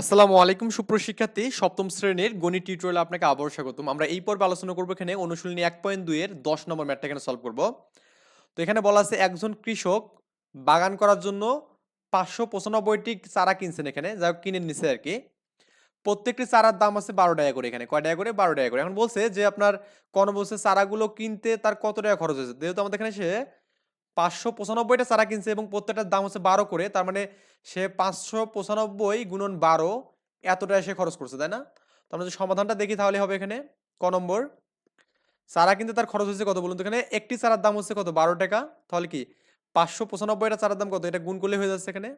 আসসালামু আলাইকুম সুপ্রশিক্ষার্থী সপ্তম শ্রেণির গণিত টিউটোরিয়ালে আপনাকে আবারও স্বাগতম। আমরা এই পর্বে আলোচনা করব এখানে অনুশীলনী এক পয়েন্ট দুইয়ের দশ নম্বর ম্যাটটা এখানে সলভ করব। তো এখানে বলা আছে, একজন কৃষক বাগান করার জন্য পাঁচশো পঁচানব্বইটি চারা কিনছেন এখানে। যা কিনে নিছে আর কি। প্রত্যেকটি চারার দাম আছে বারো টাকা করে এখানে। কয় টাকা করে? বারো টাকা করে। এখন বলছে যে, আপনার বলছে চারাগুলো কিনতে তার কত টাকা খরচ হয়েছে? যেহেতু আমাদের এখানে সে পাঁচশো পঁচানব্বইটা চারা কিনছে এবং প্রত্যেকটার দাম হচ্ছে বারো করে, তার মানে সে পাঁচশো পঁচানব্বই গুণন বারো এতটা সে খরচ করছে, তাই না? তো আমরা যদি সমাধানটা দেখি তাহলে হবে এখানে ক নম্বর। চারা কিনতে তার খরচ হচ্ছে কত বলুন তো? এখানে একটি চারার দাম হচ্ছে কত? বারো টাকা। তাহলে কি পাঁচশো পঁচানব্বইটা চারার দাম কত? এটা গুণ করলে হয়ে যাচ্ছে এখানে।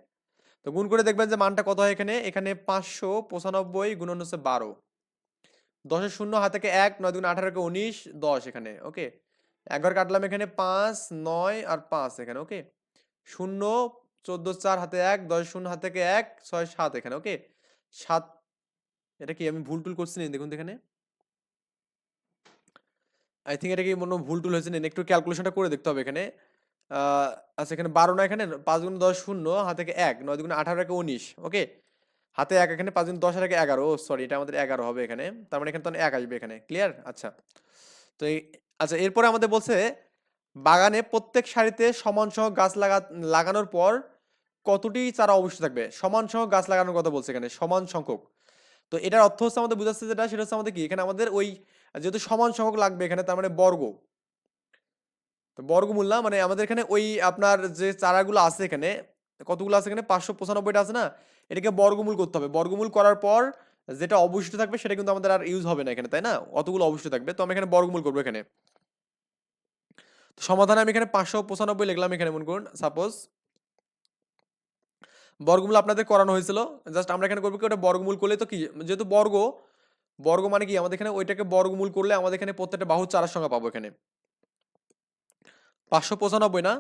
তো গুণ করে দেখবেন যে মানটা কত হয় এখানে? এখানে পাঁচশো পঁচানব্বই গুণন হচ্ছে বারো। দশের শূন্য হাত থেকে এক, নয় দুগুণ আঠারো কে উনিশ, দশ এখানে, ওকে? একবার কাটলাম এখানে পাঁচ, নয় আর পাঁচ এখানে ওকে শূন্য, চোদ্দ, চার হাতে এক, দশ শূন্য হাত থেকে এক, ছয়, সাত এখানে ওকে সাত, এটা কি আমি ভুল টুল করছি না দেখুন এখানে? আই থিঙ্ক এটা কি মনে ভুল টুল হয়েছে না একটু ক্যালকুলেশনটা করে দেখতে হবে এখানে। আচ্ছা এখানে বারো না এখানে, পাঁচ গুণ দশ শূন্য, হাতে থেকে এক, নয় দুগুণ আঠারো একে উনিশ ওকে হাতে এক এখানে, পাঁচ গুণ দশ আর একে এগারো সরি এটা আমাদের এগারো হবে এখানে, তার মানে এখানে তো এক আসবে এখানে ক্লিয়ার আচ্ছা তো আচ্ছা এরপরে আমাদের বলছে, বাগানে প্রত্যেক সারিতে সমান সহ গাছ লাগা, লাগানোর পর কতটি চারা অবশ্যই থাকবে? সমান সহ গাছ লাগানোর কথা বলছে এখানে, সমান সংখ্যক। তো এটার অর্থ হচ্ছে আমাদের বুঝাচ্ছে যেটা, সেটা হচ্ছে আমাদের কি? এখানে আমাদের ওই যেহেতু সমান সংখ্যক লাগবে এখানে, তার মানে বর্গ। তো বর্গমূল না মানে আমাদের এখানে ওই আপনার যে চারাগুলো আছে এখানে, কতগুলো আছে এখানে? পাঁচশো পঁচানব্বইটা আছে না? এটাকে বর্গমূল করতে হবে। বর্গমূল করার পর যেটা অবশিষ্ট থাকবে সেটা কিন্তু আমাদের আর ইউজ হবে না এখানে, তাই না? অতগুলো অবশিষ্ট থাকবে। তো আমি এখানে বর্গমূল করব এখানে। সমাধানে আমি এখানে পাঁচশো পঁচানব্বই লিখলাম এখানে, মনে করুন সাপোজ বর্গমূল আপনাদের করানো হয়েছিল। জাস্ট আমরা এখানে করব কি, ওটা বর্গমূল করলে তো কি, যেহেতু বর্গ বর্গ মানে কি? আমাদের এখানে ওইটাকে বর্গমূল করলে আমাদের এখানে প্রত্যেকটা বাহু চারার সংখ্যা পাবো এখানে। পাঁচশো পঁচানব্বই না?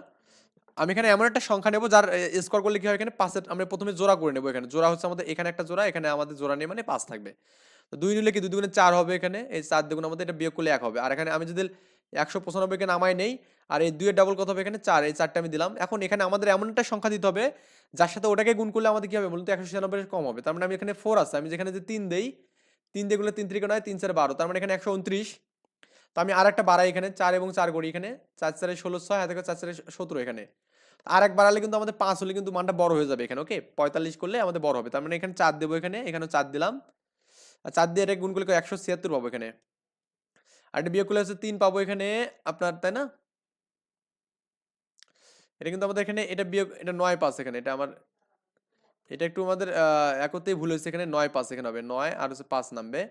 আমি এখানে এমন একটা সংখ্যা নেব যার স্কোর করলে কি হয়, এখানে পাঁচের আমরা প্রথমে জোড়া করে নেব এখানে। জোড়া হচ্ছে আমাদের এখানে একটা জোড়া, এখানে আমাদের জোড়া নিয়ে মানে পাঁচ থাকবে। তো দুই নিলে কি দুই দুগুণে চার হবে এখানে? এই চার দুগুণ আমাদের এটা বিয়োগ করলে এক হবে। আর এখানে আমি যদি একশো পঁচানব্বইকে আমায় নেই, আর এই দুইয়ের ডাবল কত হবে এখানে? চার। এই চারটা আমি দিলাম। এখন এখানে আমাদের এমন একটা সংখ্যা দিতে হবে, যার সাথে ওটাকে গুণ করলে আমাদের কি হবে? বলুন তো একশো ছিয়ানব্বই কম হবে। তার মানে আমি এখানে ফোর আছে। আমি যেখানে যে তিন দেই, তিন দিয়ে গুণলে তিন তিরিকে নয়, তিন চার বারো। তার মানে এখানে একশো উনত্রিশ। তো আমি আর একটা বাড়াই এখানে, চার এবং চার করি এখানে। চার চারে ষোলো ছয়, হাতে চার চারে সতেরো এখানে। আর এক বাড়ালে কিন্তু আমাদের পাঁচ হলে কিন্তু মানটা বড় হয়ে যাবে এখানে ওকে পঁয়তাল্লিশ করলে আমাদের বড় হবে। তার মানে এখানে চার দেবো এখানে এখানে চার দিলাম। আর চার দিয়ে এটা গুণ করলে একশো ছিয়াত্তর পাবো এখানে। আর এটা বিয়োগ করলে হচ্ছে তিন পাবো এখানে আপনার, তাই না? এটা কিন্তু আমাদের এখানে, এটা বিয়োগ, এটা নয় পাস এখানে, এটা আমার, এটা একটু আমাদের একতেই ভুল হয়েছে এখানে, নয় পাস এখানে হবে, নয় আর হচ্ছে পাঁচ নামবে।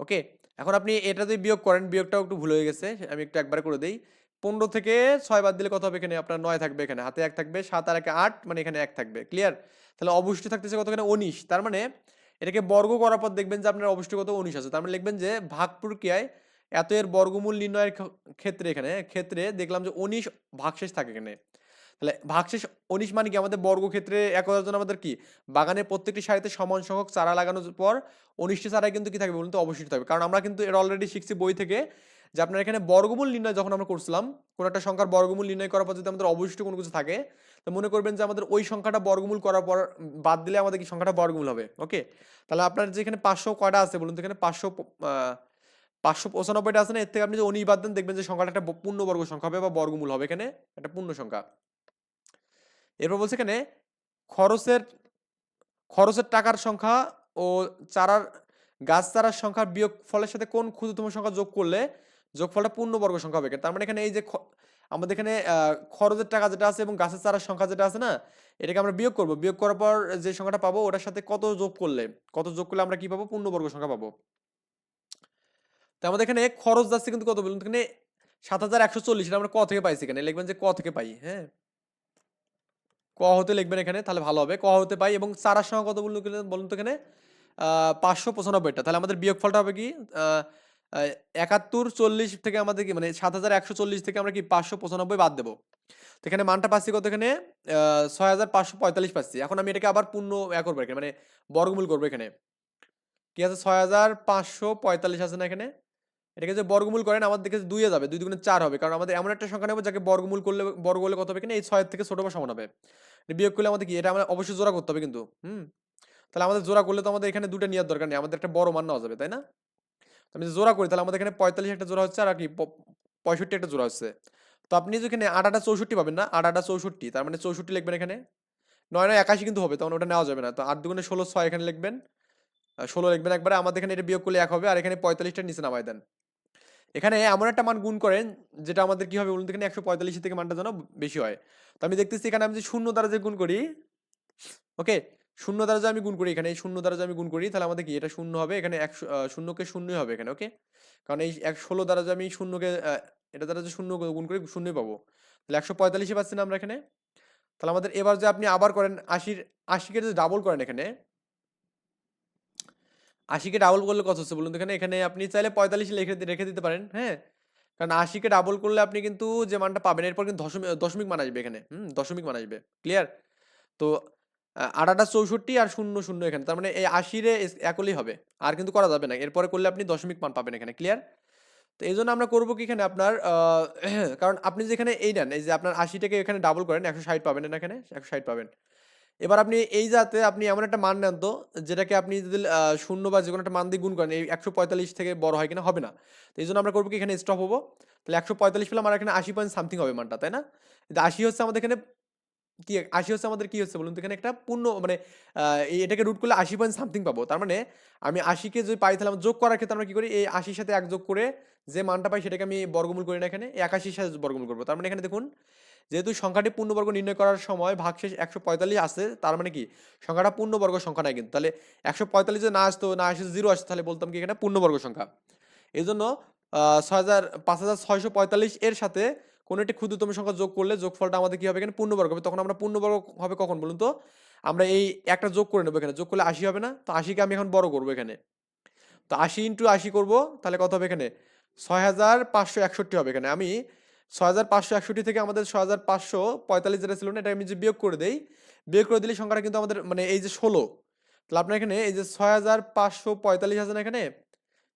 ওকে এখন আপনি এটা যদি বিয়োগ করেন, বিয়োগটাও একটু ভুল হয়ে গেছে, আমি একটু একবার করে দিই। পনেরো থেকে ছয় বাদ দিলে কত হবে এখানে? আপনার নয় থাকবে এখানে। হাতে এক থাকবে, সাত আর একে আট মানে এখানে এক থাকবে। ক্লিয়ার তাহলে অবশিষ্ট থাকতেছে কত এখানে উনিশ। তার মানে এটাকে বর্গ করার পর দেখবেন যে আপনার অবশিষ্ট কত? উনিশ আছে। তার মানে লিখবেন যে ভাগ প্রক্রিয়ায় এত এর বর্গমূল নির্ণয়ের ক্ষ- ক্ষেত্রে এখানে, ক্ষেত্রে দেখলাম যে উনিশ ভাগশেষ থাকে এখানে। তাহলে ভাগশেষ উনিশ মানে কি? আমাদের বর্গক্ষেত্রে এক হাজার জন আমাদের কি? বাগানের প্রত্যেকটি সারিতে সমান সংখ্যক চারা লাগানোর পর উনিশটি চারায় কিন্তু কি থাকবে বলুন তো? অবশিষ্ট থাকবে। কারণ আমরা কিন্তু এটা অলরেডি শিখছি বই থেকে যে আপনার এখানে বর্গমূল নির্ণয় যখন আমরা করছিলাম, কোনো একটা সংখ্যার বর্গমূল নির্ণয় করার পর যদি আমাদের অবশিষ্ট কোনো কিছু থাকে, তো মনে করবেন যে আমাদের ওই সংখ্যাটা বর্গমূল করার পর, বাদ দিলে আমাদের কি সংখ্যাটা বর্গমূল হবে? ওকে তাহলে আপনার যেখানে পাঁচশো কয়টা আছে বলুন তো, এখানে পাঁচশো পাঁচশো পঁচানব্বইটা আছে না, এর থেকে আপনি যে উনিশ বাদ দেন, দেখবেন যে সংখ্যাটা একটা পূর্ণবর্গ সংখ্যা হবে বা বর্গমূল হবে এখানে, একটা পূর্ণ সংখ্যা। এরপর বলছে এখানে খরচের খরচের টাকার সংখ্যা ও চারার, গাছ চারার সংখ্যার বিয়োগ ফলের সাথে কোন ক্ষুদ্রতম সংখ্যা যোগ করলে যোগফলটা পূর্ণবর্গ সংখ্যা হবে। তার মানে এখানে এই যে আমাদের এখানে খরচের টাকা যেটা আছে এবং গাছের চারার সংখ্যা যেটা আছে না এটাকে আমরা বিয়োগ করব। বিয়োগ করার পর যে সংখ্যাটা পাবো ওটার সাথে কত যোগ করলে কত যোগ করলে আমরা কি পাবো? পূর্ণবর্গ সংখ্যা পাবো। তো আমাদের এখানে খরচ যাচ্ছে কিন্তু কত বলুন? এখানে সাত হাজার একশো চল্লিশ আমরা ক থেকে পাইছি এখানে। লিখবেন যে ক থেকে পাই হ্যাঁ? ক হতে লিখবেন এখানে তাহলে ভালো হবে। ক হতে পাই এবং চারার সংখ্যা কত বলুন বলুন তো এখানে পাঁচশো পঁচানব্বইটা। তাহলে আমাদের বিয়োগফলটা হবে কি? আহ, একাত্তর চল্লিশ থেকে আমাদের কি মানে সাত হাজার একশো চল্লিশ থেকে আমরা কি পাঁচশো পঁচানব্বই বাদ দেবো। তো এখানে মানটা পাচ্ছি কত এখানে? ছয় হাজার পাঁচশো পঁয়তাল্লিশ পাচ্ছি। এখন আমি এটাকে আবার পূর্ণ এ করব এখানে মানে বর্গমূল করব এখানে। কি আছে? ছয় হাজার পাঁচশো পঁয়তাল্লিশ আছে না এখানে? এটাকে যে বর্গমূল করেন আমাদের দেখে দুইয়ে যাবে, দুই দুগুণে চার হবে। কারণ আমাদের এমন একটা সংখ্যা নেব, যাকে বর্গমূল করলে, বর্গ হলে কত হবে এখানে? এই ছয়ের থেকে ছোট বা সমান হবে। বিয়োগ করলে আমাদের কি, এটা আমরা অবশ্যই জোড়া করতে হবে কিন্তু, হুম? তাহলে আমাদের জোড়া করলে তো আমাদের এখানে দুটো নেওয়ার দরকার নেই, আমাদের একটা বড় মান নেওয়া যাবে, তাই না? আমি যদি জোড়া করি, তাহলে আমাদের এখানে পঁয়তাল্লিশ একটা জোড়া হচ্ছে আর কি পঁয়ষট্টি একটা জোড়া হচ্ছে। তো আপনি যেখানে আটাটা চৌষট্টি পাবেন না? আটাটা চৌষট্টি, তার মানে চৌষট্টি লিখবেন এখানে। নয় নয় একাশি কিন্তু হবে, তখন ওটা নেওয়া যাবে না। তো আট দুগুণে ষোলো ছয় এখানে লিখবেন। ষোলো লিখবেন একবারে। আমাদের এখানে এটা বিয়োগ করলে এক হবে, আর এখানে পঁয়তাল্লিশটা নিচে নামাই দেন। এখানে এমন একটা মান গুণ করেন, যেটা আমাদের কি হবে বলুন এখানে? একশো পঁয়তাল্লিশ থেকে মানটা যেন বেশি হয়। তো আমি দেখতেছি এখানে আমি যদি শূন্য দ্বারা যে গুণ করি, ওকে? শূন্য দ্বারা যদি আমি গুণ করি এখানে এই শূন্য দ্বারা যদি আমি গুণ করি তাহলে আমাদের কি? এটা শূন্য হবে এখানে আহ, শূন্যকে শূন্যই হবে এখানে ওকে কারণ এই এক ষোলো দ্বারা যদি আমি শূন্যকে এটা দ্বারা যে শূন্য গুণ করি শূন্যই পাবো। তাহলে একশো পঁয়তাল্লিশে পাচ্ছি না আমরা এখানে। তাহলে আমাদের এবার যে আপনি আবার করেন আশির আশিকে যদি ডাবল করেন এখানে আশিকে ডাবল করলে কত হচ্ছে বলুন এখানে এখানে আপনি চাইলে পঁয়তাল্লিশ দি- রেখে দিতে পারেন হ্যাঁ? কারণ আশিকে ডাবল করলে আপনি কিন্তু যে মানটা পাবেন এরপর কিন্তু দশমিক দশমিক মান আসবে এখানে হুম? দশমিক মান আসবে ক্লিয়ার তো আটাটা চৌষট্টি আর শূন্য শূন্য এখানে। তার মানে এই আশিরে একলেই হবে। আর কিন্তু করা যাবে না। এরপরে করলে আপনি দশমিক মান পাবেন এখানে ক্লিয়ার তো এই জন্য আমরা করব কি এখানে আপনার কারণ আপনি যেখানে এই নেন, এই যে আপনার আশিটাকে এখানে ডাবল করেন, একশো ষাট পাবেন না এখানে, একশো ষাট পাবেন। এবার আপনি এই যাতে আপনি এমন একটা মান নেন তো, যেটাকে আপনি যদি শূন্য বা যে কোনো একটা মান দিয়ে গুণ করেন, এই একশো পঁয়তাল্লিশ থেকে বড় হয় কিনা হবে না। তো এই জন্য আমরা করব কি এখানে স্টপ হব। তাহলে একশো পঁয়তাল্লিশ পেলাম, আর এখানে আশি পয়েন্ট সামথিং হবে মানটা, তাই না? আশি হচ্ছে আমাদের এখানে কি আশি হচ্ছে আমাদের, কি হচ্ছে বলুন তো? এখানে একটা পূর্ণ মানে এটাকে রুট করলে আশি পয়েন্ট সামথিং পাবো। তার মানে আমি আশিকে যদি পাই তাহলে যোগ করার ক্ষেত্রে আমরা কি করি? এই আশির সাথে এক যোগ করে যে মানটা পাই সেটাকে আমি বর্গমূল করি না এখানে একাশির সাথে বর্গমূল করব। তার মানে এখানে দেখুন, যেহেতু সংখ্যাটি পূর্ণবর্গ নির্ণয় করার সময় ভাগশেষ একশো পঁয়তাল্লিশ আসে, তার মানে কি? সংখ্যাটা পূর্ণবর্গ সংখ্যা নাই কিন্তু। তাহলে একশো পঁয়তাল্লিশ যদি না আসতো, না আসে জিরো আসতো তাহলে বলতাম কি এখানে পূর্ণবর্গ সংখ্যা। এই জন্য ছয় হাজার, পাঁচ হাজার ছয়শো পঁয়তাল্লিশ এর সাথে কোনো একটি ক্ষুদ্রতম সংখ্যা যোগ করলে যোগফলটা আমাদের কি হবে এখানে? পূর্ণবর্গ হবে। তখন আমরা পূর্ণবর্গ হবে কখন বলুন তো? আমরা এই একটা যোগ করে নেব এখানে। যোগ করলে আশি হবে না? তো আশিকে আমি এখন বড় করব এখানে। তো আশি ইন্টু আশি করব, তাহলে কত হবে এখানে? ছয় হাজার পাঁচশো একষট্টি হবে এখানে। আমি ছয় হাজার পাঁচশো একষট্টি থেকে আমাদের ছয় হাজার পাঁচশো পঁয়তাল্লিশ যেটা ছিল না এটা আমি যে বিয়োগ করে দেই, বিয়োগ করে দিলে সংখ্যাটা কিন্তু আমাদের মানে এই যে ষোলো, তাহলে আপনার এখানে এই যে ছয় হাজার পাঁচশো পঁয়তাল্লিশ না এখানে?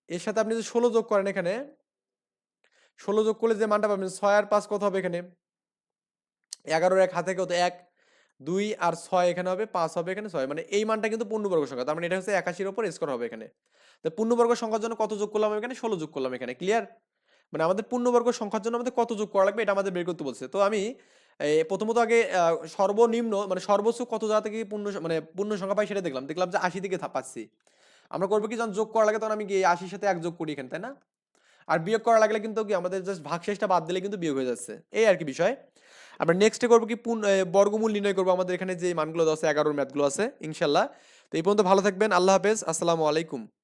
এর সাথে আপনি যে ষোলো যোগ করেন এখানে ষোলো যোগ করলে যে মানটা পাবেন ছয় আর পাঁচ কত হবে এখানে? এগারোর এক হাতে কত? এক, দুই আর ছয় এখানে হবে, পাঁচ হবে এখানে ছয়। মানে এই মানটা কিন্তু পূর্ণবর্গ সংখ্যা। তার মানে এটা হচ্ছে একাশির ওপর স্কোর হবে এখানে। তো পূর্ণবর্গ সংখ্যার জন্য কত যোগ করলাম এখানে? ষোলো যোগ করলাম এখানে। ক্লিয়ার মানে আমাদের পূর্ণবর্গ সংখ্যার জন্য আমাদের কত যোগ করা লাগবে এটা আমাদের বের করতে বলছে। তো আমি প্রথমত আগে সর্বনিম্ন মানে সর্বোচ্চ কত জায়গা থেকে পূর্ণ মানে পূর্ণ সংখ্যা পাই সেটা দেখলাম। দেখলাম যে আশি থেকে পাচ্ছি। আমরা করব কি যখন যোগ করা লাগে তখন আমি এই আশির সাথে এক যোগ করি এখানে, তাই না? আর বিয়োগ করা লাগলে কিন্তু কি আমাদের জাস্ট ভাগশেষটা বাদ দিলে কিন্তু বিয়োগ হয়ে যাচ্ছে। এই আর কি বিষয়। আমরা নেক্সটে করব কি পূর্ণ বর্গমূল নির্ণয় করব। আমাদের এখানে যে মানগুলো দশ এগারোর ম্যাথগুলো আছে, ইনশাল্লাহ। তো এই পর্যন্ত ভালো থাকবেন। আল্লাহ হাফেজ। আসসালামু আলাইকুম।